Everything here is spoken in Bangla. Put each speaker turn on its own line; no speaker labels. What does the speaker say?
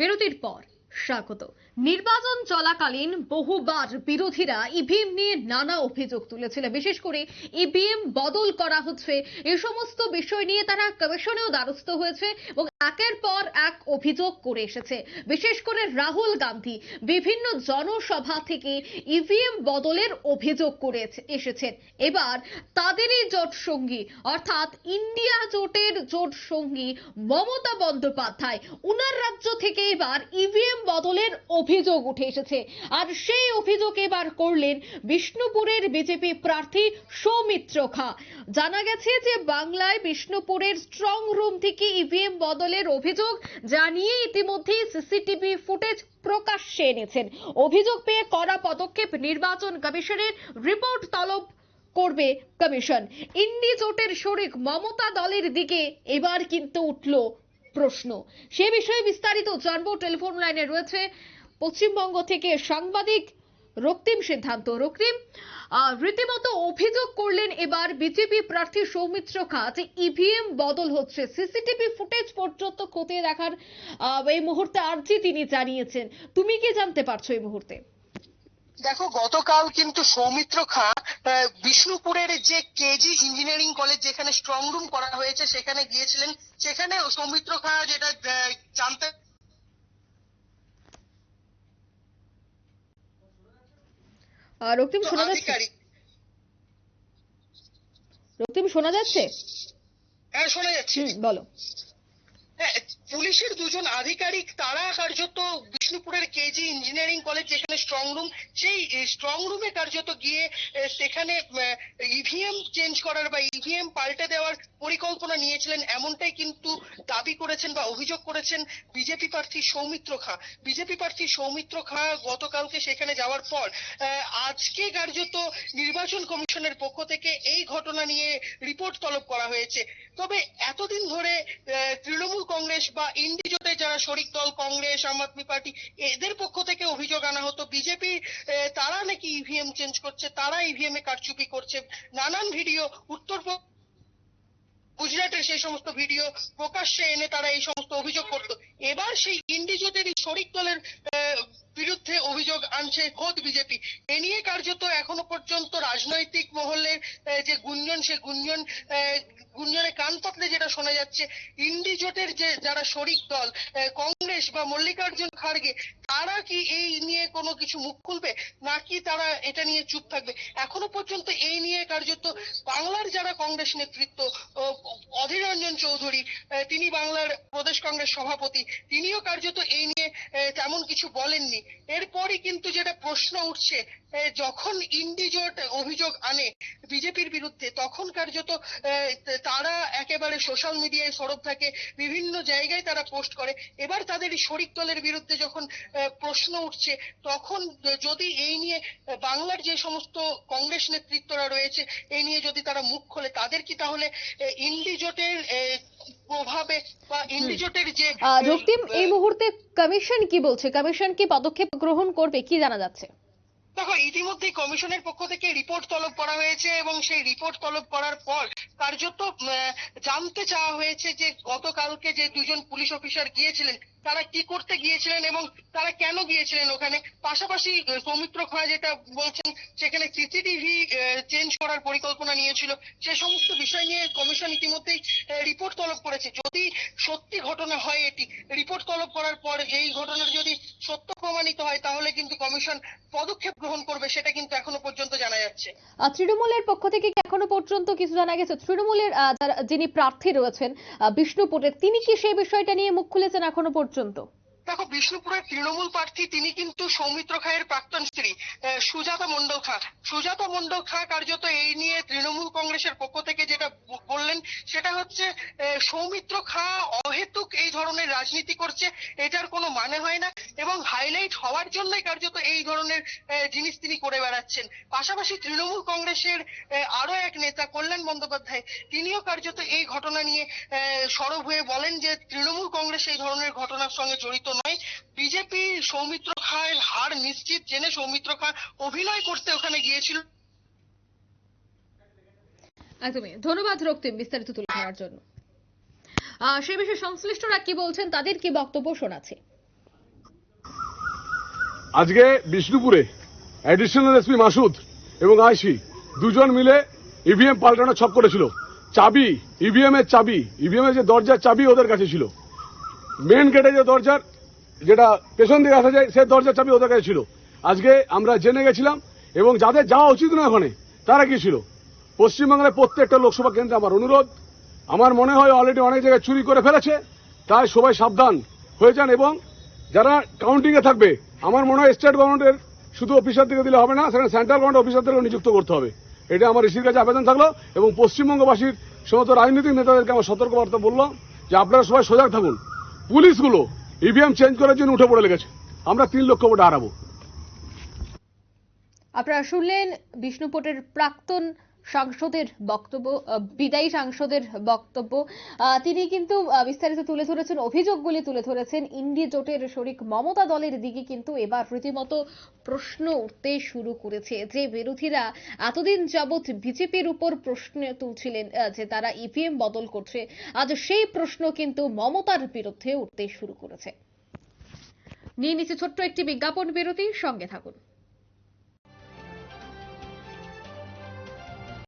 বিরতির পর স্বাগত। নির্বাচন চলাকালীন বহুবার বিরোধীরা ইভিএম নিয়ে নানা অভিযোগ তুলেছিল। বিশেষ করে ইভিএম বদল করা হচ্ছে। এ সমস্ত বিষয় নিয়ে তারা কমিশনেও দ্বারস্থ হয়েছে এবং একের পর এক অভিযোগ করে এসেছে। বিশেষ করে রাহুল গান্ধী বিভিন্ন জনসভা থেকে ইভিএম বদলের অভিযোগ করে এসেছেন এবার তাদেরই জোট সঙ্গী, অর্থাৎ ইন্ডিয়া জোটের জোট সঙ্গী মমতা বন্দ্যোপাধ্যায়, উনার রাজ্য থেকে এবার ইভিএম বদলের অভিযোগ উঠে এসেছে। আর সেই অভিযোগ এবার করলেন বিষ্ণুপুরের বিজেপি প্রার্থী সৌমিত্র খা। জানা গেছে যে বাংলায় বিষ্ণুপুরের স্ট্রং রুম থেকে ইভিএম বদলের অভিযোগ জানিয়ে ইতিমধ্যে সিসিটিভি ফুটেজ প্রকাশ্যে এনেছেন। অভিযোগ পেয়ে কড়া পদক্ষেপ নির্বাচন কমিশনের রিপোর্ট তলব করবে কমিশন। ইন্ডি জোটের শরিক মমতা দলের দিকে এবার কিন্তু উঠল প্রশ্ন। সে বিষয়ে বিস্তারিত জানব। টেলিফোন লাইনে রয়েছে পশ্চিমবঙ্গ থেকে সাংবাদিক রক্তিম সিদ্ধান্ত, রক্তিম রীতিমতো অভিযোগ করলেন এবার বিজেপি প্রার্থী সৌমিত্র খা যে ইভিএম বদল হচ্ছে। সিসিটিভি ফুটেজ পর্যন্ত খতিয়ে দেখার এই মুহূর্তে আর্জি তিনি জানিয়েছেন। তুমি কি জানতে পারছ এই মুহূর্তে?
দেখো, গতকাল কিন্তু সৌমিত্র খা বিষ্ণুপুরের যে কেজি ইঞ্জিনিয়ারিং কলেজ যেখানে স্ট্রং রুম করা হয়েছে, সেখানে গিয়েছিলেন। সেখানে সৌমিত্র খা যেটা জানতে
রক্তিম শোনা যাচ্ছে? রক্তিম শোনা যাচ্ছে?
হ্যাঁ শোনা যাচ্ছে।
বলো।
পুলিশের দুজন আধিকারিক তারা কার্যত বিষ্ণুপুরের কেজি ইঞ্জিনিয়ারিং কলেজ, যেখানে স্ট্রং রুম সেই স্ট্রং রুমে কার্যত গিয়ে সেখানে ইভিএম চেঞ্জ করার বা ইভিএম পাল্টে দেওয়ার পরিকল্পনা নিয়েছিলেন। এমনটাই কিন্তু দাবি করেছেন বা অভিযোগ করেছেন বিজেপি প্রার্থী সৌমিত্র খা। বিজেপি প্রার্থী সৌমিত্র খা গতকালকে সেখানে যাওয়ার পর আজকে কার্যত নির্বাচন কমিশনের পক্ষ থেকে এই ঘটনা নিয়ে রিপোর্ট তলব করা হয়েছে। তবে এতদিন ধরে কংগ্রেস বা ইন্ডি জোটে যারা শরিক দল, কংগ্রেস, আম আদমি পার্টি, এদের পক্ষ থেকে অভিযোগ আনা হতো। বিজেপি তারা নাকি ইভিএম চেঞ্জ করছে, তারা ইভিএম এ কারচুপি করছে। নানান ভিডিও উত্তর গুজরাটের সেই সমস্ত ভিডিও প্রকাশ্যে এনে তারা এই সমস্ত অভিযোগ করতো। এবার সেই ইন্ডি জোটেরই শরিক দলের বিরুদ্ধে অভিযোগ আনছে খোদ বিজেপি। এ নিয়ে কার্যত এখনও পর্যন্ত রাজনৈতিক মহলে যে গুঞ্জন, সে গুঞ্জন গুঞ্জনে কান পাতলে যেটা শোনা যাচ্ছে, ইন্ডি জোটের যে যারা শরিক দল কংগ্রেস বা মল্লিকার্জুন খাড়গে, তারা কি এই নিয়ে কোনো কিছু মুখ খুলবে? নাকি তারা এটা নিয়ে চুপ থাকবে? এখনও পর্যন্ত এই নিয়ে কার্যত বাংলার যারা কংগ্রেস নেতৃত্ব অধীর রঞ্জন চৌধুরী তিনি বাংলার প্রদেশ কংগ্রেস সভাপতি, তিনিও কার্যত এই নিয়ে তেমন কিছু বলেননি। এরপরই কিন্তু যেটা প্রশ্ন উঠছে যখন ইন্ডি জোট অভিযোগ আনে বিজেপির বিরুদ্ধে তখন কার্যত তারা একেবারে সোশ্যাল মিডিয়ায় সরব থাকে বিভিন্ন জায়গায় তারা পোস্ট করে। এবার তাদের শরিক দলের বিরুদ্ধে যখন প্রশ্ন উঠছে তখন যদি এই নিয়ে বাংলার যে সমস্ত কংগ্রেস নেতৃত্বরা রয়েছে এই নিয়ে যদি তারা মুখ খোলে তাদের কি তাহলে আহ, ইন্ডি জোটের আহ, প্রভাবে বা ইন্ডি জোটের যে
রক্তিম এই মুহূর্তে কমিশন কি বলছে? কমিশন কি পদক্ষেপ গ্রহণ করবে? কি জানা যাচ্ছে?
দেখো, ইতিমধ্যেই কমিশনের পক্ষ থেকে রিপোর্ট তলব করা হয়েছে এবং সেই রিপোর্ট তলব করার পর কার্যত জানতে চাওয়া হয়েছে যে গতকালকে যে দুজন পুলিশ অফিসার গিয়েছিলেন, তারা কি করতে গিয়েছিলেন এবং তারা কেন গিয়েছিলেন ওখানে? পাশাপাশি সৌমিত্র খা যেটা বলছেন, সেখানে সিসিটিভি চেঞ্জ করার পরিকল্পনা নিয়েছিল। সে সমস্ত বিষয় নিয়ে কমিশন ইতিমধ্যেই রিপোর্ট তলব করেছে। যদি সত্যি ঘটনা হয় এটি, রিপোর্ট তলব করার পর এই ঘটনার যদি সত্য প্রমাণিত হয় তাহলে কিন্তু কমিশন পদক্ষেপ গ্রহণ করবে সেটা কিন্তু এখনও পর্যন্ত জানা যাচ্ছে।
তৃণমূলের পক্ষ থেকে কি এখনও পর্যন্ত কিছু জানা গেছে? তৃণমূলের যিনি প্রার্থী রয়েছেন বিষ্ণুপুরের তিনি কি সেই বিষয়টা নিয়ে মুখ খুলেছেন এখনও পর্যন্ত?
দেখো বিষ্ণুপুরের তৃণমূল প্রার্থী তিনি কিন্তু সৌমিত্র খায়ের প্রাক্তন স্ত্রী সুজাতা মন্ডল খা। সুজাতা মন্ডল খা কার্যত এই নিয়ে তৃণমূল কংগ্রেসের পক্ষ থেকে যেটা বললেন সেটা হচ্ছে সৌমিত্র খা অহেতুক এই ধরনের রাজনীতি করছে, এটার কোনো মানে হয় না এবং হাইলাইট হওয়ার জন্যই কার্যত এই ধরনের জিনিস তিনি করে বেড়াচ্ছেন। পাশাপাশি তৃণমূল কংগ্রেসের আরও এক নেতা কল্যাণ বন্দ্যোপাধ্যায়, তিনিও কার্যত এই ঘটনা নিয়ে সরব হয়ে বলেন যে তৃণমূল কংগ্রেস এই ধরনের ঘটনার সঙ্গে জড়িত নয়। বিজেপি সৌমিত্র খায়ের হার নিশ্চিত জেনে সৌমিত্র খা অভিনয় করতে ওখানে গিয়েছিল।
একদমই। ধন্যবাদ রক্তিম বিস্তারিত তুলে ধরার জন্য। সে বিষয়ে সংশ্লিষ্টরা কি বলছেন, তাদের কি বক্তব্য শোনাচ্ছে?
আজকে বিষ্ণুপুরে অ্যাডিশনাল এসপি মাসুদ এবং আইসি দুজন মিলে ইভিএম পাল্টানো ছক করেছিল। চাবি ইভিএম এর চাবি ইভিএম এর যে দরজার চাবি ওদের কাছে ছিল। মেন গেটে যে দরজার যেটা পেছন দিকে আসা যায়, সে দরজার চাবি ওদের কাছে ছিল। আজকে আমরা জেনে গেছিলাম এবং যাদের যাওয়া উচিত নয় ওখানে, তারা কি ছিল? পশ্চিমবাংলায় প্রত্যেকটা লোকসভা কেন্দ্রে আমার অনুরোধ আমার মনে হয় অলরেডি অনেক জায়গায় চুরি করে ফেলেছে, তাই সবাই সাবধান হয়ে যান এবং যারা কাউন্টিং এ থাকবে, আমার মনে হয় স্টেট গভর্নমেন্টের শুধু অফিসার থেকে দিলে হবে না, সেখানে সেন্ট্রাল গভর্নমেন্ট অফিসারদেরও নিযুক্ত করতে হবে। এটা আমার ঋষির কাছে আবেদন থাকল এবং পশ্চিমবঙ্গবাসীর সমস্ত রাজনৈতিক নেতাদেরকে আমার সতর্কবার্তা বললাম যে আপনারা সবাই সজাগ থাকুন। পুলিশগুলো ইভিএম চেঞ্জ করার জন্য উঠে পড়ে লেগেছে। আমরা তিন লক্ষ ভোটে হারাবো।
আপনারা শুনলেন বিষ্ণুপুরের প্রাক্তন সাংসদের বক্তব্য বিদায়ী সাংসদের বক্তব্য। তিনি কিন্তু বিস্তারিত তুলে ধরেছেন, অভিযোগগুলি তুলে ধরেছেন। ইন্ডি জোটের শরিক মমতা দলের দিকে কিন্তু এবার রীতিমতো প্রশ্ন উঠতে শুরু করেছে। যে বিরোধীরা এতদিন যাবৎ বিজেপির উপর প্রশ্ন তুলছিলেন যে তারা ইভিএম বদল করছে, আজ সেই প্রশ্ন কিন্তু মমতার বিরুদ্ধে উঠতে শুরু করেছে। নিয়ে নিচ্ছে ছোট্ট একটি বিজ্ঞাপন বিরতি, সঙ্গে থাকুন।